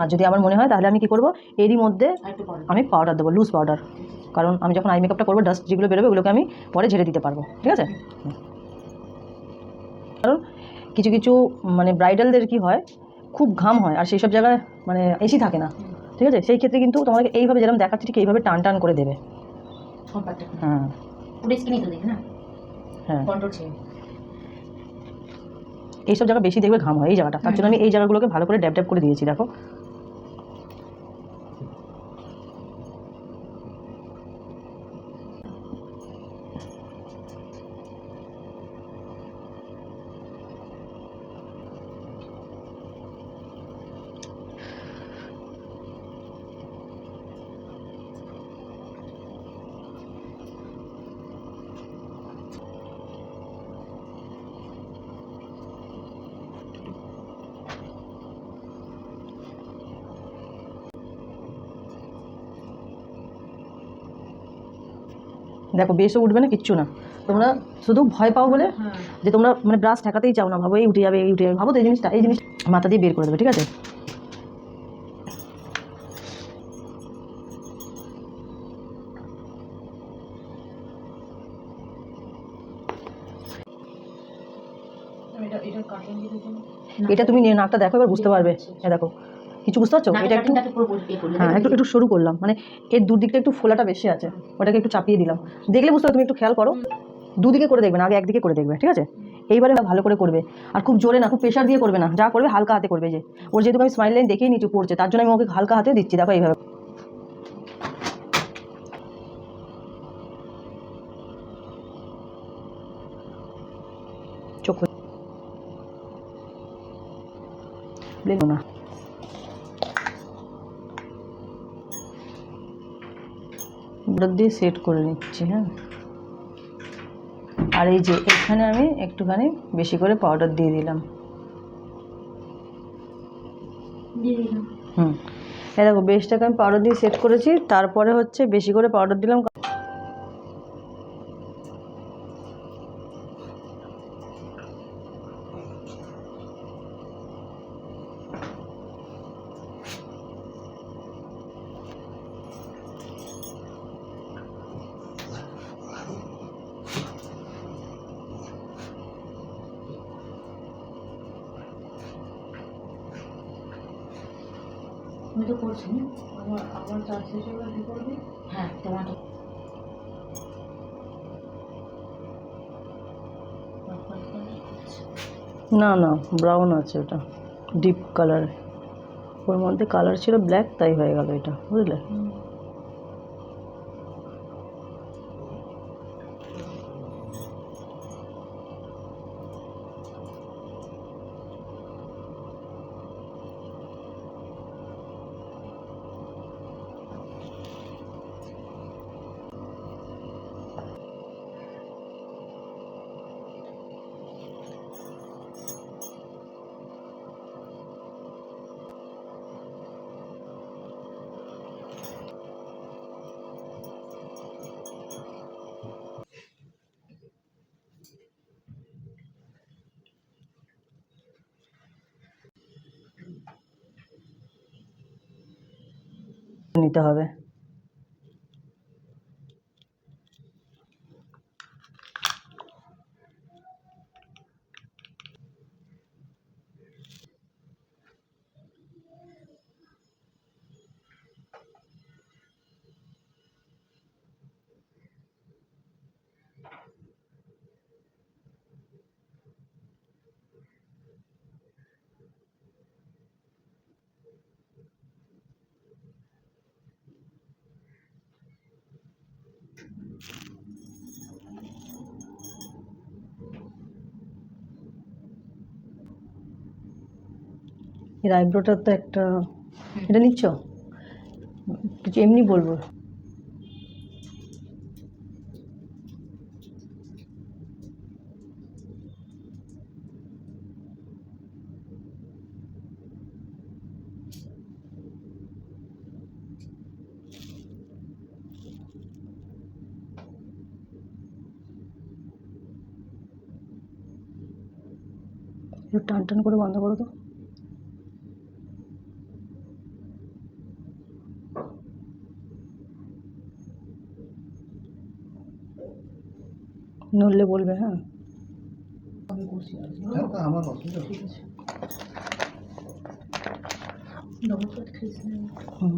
আর যদি আমার মনে হয় তাহলে আমি কি করব? এরই মধ্যে আমি পাউডার দেবো লুজ পাউডার কারণ আমি যখন আই মেকআপটা করব ডাস্ট যেগুলো বেরোবে ওগুলোকে আমি পরে ঝেড়ে দিতে পারব। ঠিক আছে? কারণ কিছু কিছু মানে ব্রাইডালদের কি হয় খুব ঘাম হয় আর সেই সব জায়গায় মানে এসি থাকে না। ঠিক আছে? সেই ক্ষেত্রে কিন্তু তোমাকে এইভাবে যেরকম দেখাচ্ছি ঠিক এইভাবে টান টান করে দেবে। হ্যাঁ। হ্যাঁ। এইসব জায়গা বেশি দেখবে ঘাম হয় এই জায়গাটা। তার জন্য আমি এই জায়গাগুলোকে ভালো করে ড্যাব ড্যাব করে দিয়েছি দেখো। দেখো বেশও উঠবে না কিচ্ছু না। তোমরা শুধু ভয় পাও বলে হ্যাঁ যে তোমরা মানে ব্রাশ ঠেকাতেই চাও না ভাবো এই উঠে যাবে এই উঠে যাবে ভাবো তো এই জিনিসটা এই জিনিস মাথা দিয়ে বের করে দেবে ঠিক আছে? এটা তুমি নিয়ে নাকটা দেখো এবার বুঝতে পারবে। এ দেখো কিছু বুঝতে পারছ? এটা একটু হ্যাঁ একটু একটু শুরু করলাম। মানে এর দুদিকটা একটু ফোলাটা বেশি আছে ওটাকে একটু চাপিয়ে দিলাম। দেখলে বুঝতে পারো তুমি একটু খেয়াল করো দুদিকে করে দেখবে না আগে একদিকে করে দেখবে ঠিক আছে? এইবারে ভালো করে করবে। আর খুব জোরে না খুব প্রেশার দিয়ে করবে না যা করবে হালকা হাতে করবে যে। ওর যেহেতু আমি স্মাইল লাইন দেখেই নিচু পড়ছে তার জন্য আমি ওকে হালকা হাতে দিচ্ছি দেখো এইভাবে। চোখ না। ব্রাশ দিয়ে সেট করে নিচ্ছি হ্যাঁ। আর এই যে এখানে আমি একটুখানি বেশি করে পাউডার দিয়ে দিলাম। দিয়ে দিলাম। হুম। এই দেখো বেশটাকে আমি পাউডার দিয়ে সেট করেছি তারপরে হচ্ছে বেশি করে পাউডার দিলাম। আমি তো করছি না আমার আমার চার শেষ এবার কী করবি হ্যাঁ তোমার তো না না ব্রাউন আছে ওটা। ডিপ কালার ওর মধ্যে কালার ছিল ব্ল্যাক তাই হয়ে গেল এটা। বুঝলে? নিতে হবে। এর আইব্রোটার তো একটা, এটা নিচ্ছ? কিছু এমনি বলব। টান টান করে বন্ধ করো তো। নড়লে বলবে হ্যাঁ। হ্যাঁ আমার অসুবিধা ঠিক আছে ডবল হুম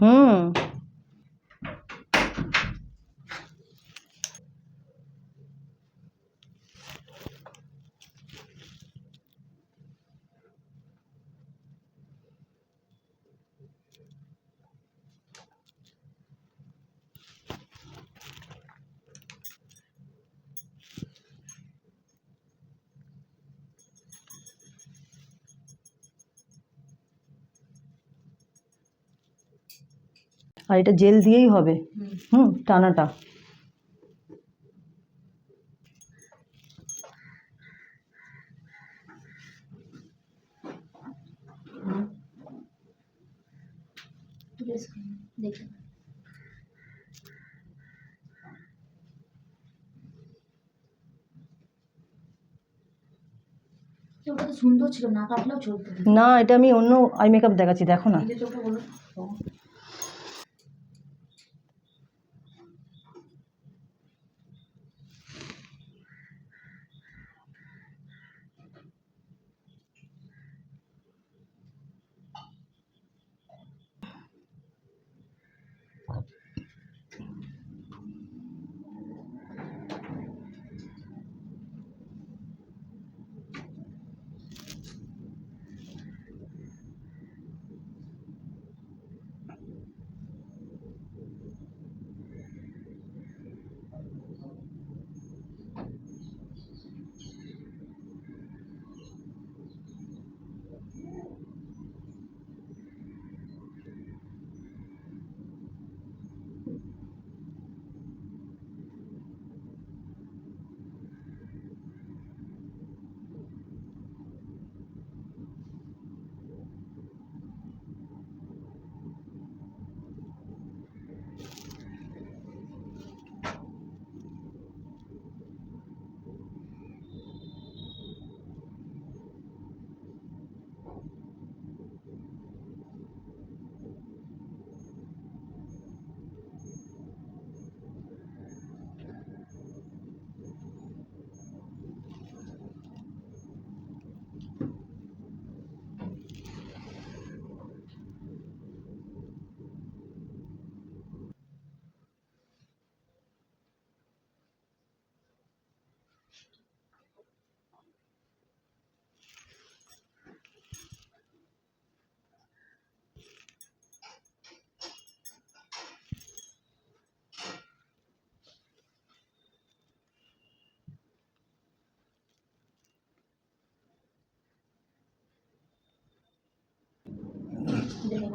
হুম। আর এটা জেল দিয়েই হবে। হুম। টানাটা। না এটা আমি অন্য আই মেকআপ দেখাচ্ছি দেখো না।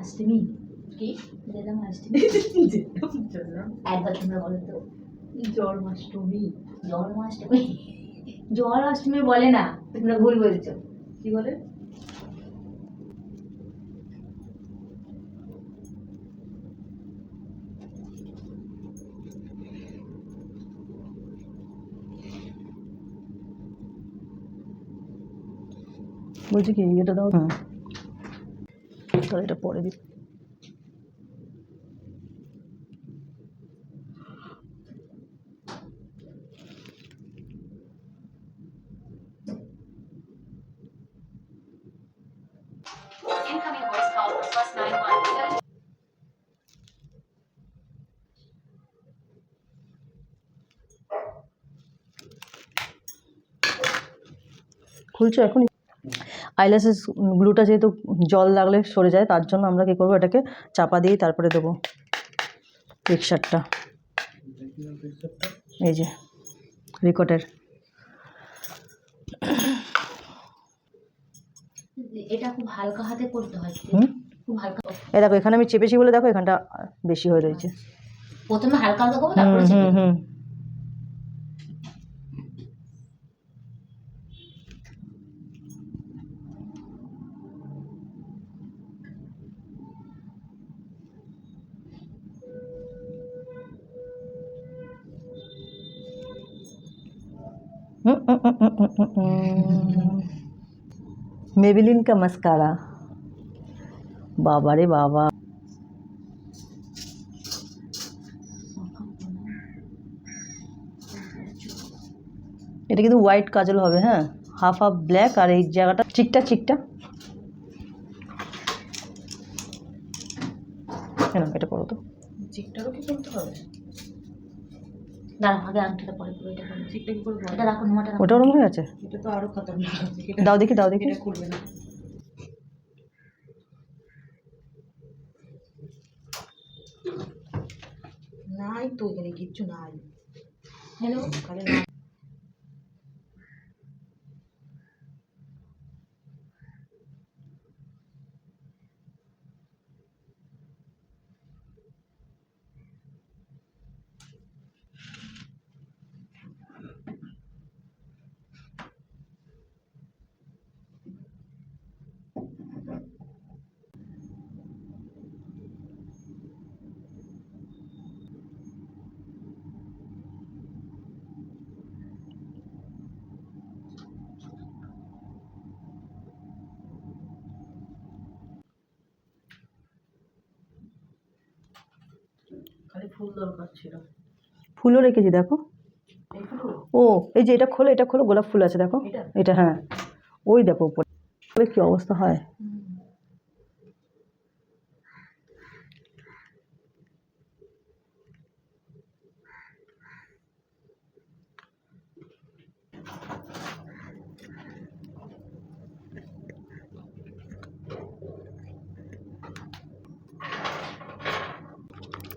অষ্টমী কি? দিলাম অষ্টমী একবার তোমরা বলো তো। জন্মাষ্টমী। জন্মাষ্টমী? জন্মাষ্টমী বলে না তোমরা ভুল বলছো। কি বলে? বলছি কি এটা দাও। হুম। তাহলে এটা পরে দিই. খুলছো এখনই আইল্যাশেস গ্লুটা যেহেতু জল লাগলে সরে যায় তার জন্য আমরা কী করব এটাকে চাপা দিয়েই তারপরে দেবো পিকচারটা এই যে রিকটের। এটা খুব হালকা হাতে করতে হয়। খুব হালকা। এই দেখো এখানে আমি চেপেছি বলে দেখো এখানটা বেশি হয়ে রয়েছে। প্রথমে হালকা হালকা করব হুম তারপরে হুম হুম। मेबिलिन का मस्कारा बाबा रे बाबा এটা কিন্তু হোয়াইট কাজল হবে হ্যাঁ হাফ হাফ ব্ল্যাক আর এই জায়গাটা চিকটা চিকটা কেন এটা করো তো চিকটারও কি করতে হবে দাঁড়া আগে আংটিটা পরে করব এটা করব। চিকটা কি করব এটা রাখো নোয়াটা ওটা ওরম হয়ে গেছে এটা তো আরও খতরনাক আছে। দাও দেখি দাও দেখি। এটা খুলবে না। নাই তো এখানে কিচ্ছু নাই। হ্যালো ফুল দরকার ছিল। ফুলও রেখেছি দেখো। ও এই যে এটা খোলো এটা খোলো গোলাপ ফুল আছে দেখো। এটা? হ্যাঁ। ওই দেখো উপরে। উপরে কি অবস্থা হয়?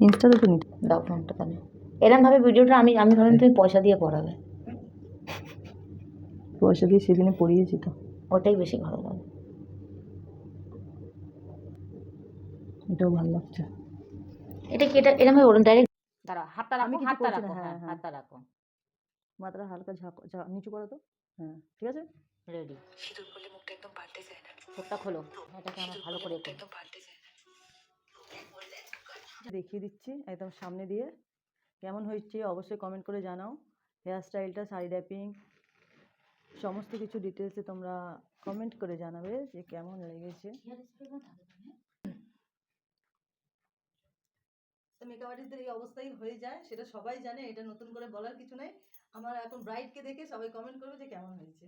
ইনস্টাতে তো নিতে দাও ফোনটা তাহলে। এরম ভাবে ভিডিওটা আমি আমি ভাবলাম তুমি পয়সা দিয়ে পড়াবে। পয়সা দিয়ে সেদিনে পড়িয়েছি তো। ওটাই বেশি ভালো লাগে। এটাও ভালো লাগছে। এটা কি এটা এরম ভাবে ওরম ডাইরেক্ট দাঁড়া হাতটা আমি রাখো হাতটা রাখো হ্যাঁ, হ্যাঁ হ্যাঁ। হাতটা রাখো। মাথাটা হালকা ঝাঁক ঝাঁক- নিচু করো তো। হ্যাঁ ঠিক আছে? রেডি চোখটা খোলো। এটাকে আমার ভালো করে করো। দেখিয়ে দিচ্ছি একদম সামনে দিয়ে। কেমন হয়েছে অবশ্যই কমেন্ট করে জানাও। হেয়ার স্টাইলটা শাড়ি র্যাপিং সমস্ত কিছু ডিটেলসে তোমরা কমেন্ট করে জানাবে যে কেমন লেগেছে। মেকআপ আর্টিস্টদের এই অবস্থাই হয়ে যায়, সেটা সবাই জানে, এটা নতুন করে বলার কিছু নেই। আমার এখন ব্রাইডকে দেখে সবাই কমেন্ট করবে যে কেমন হয়েছে।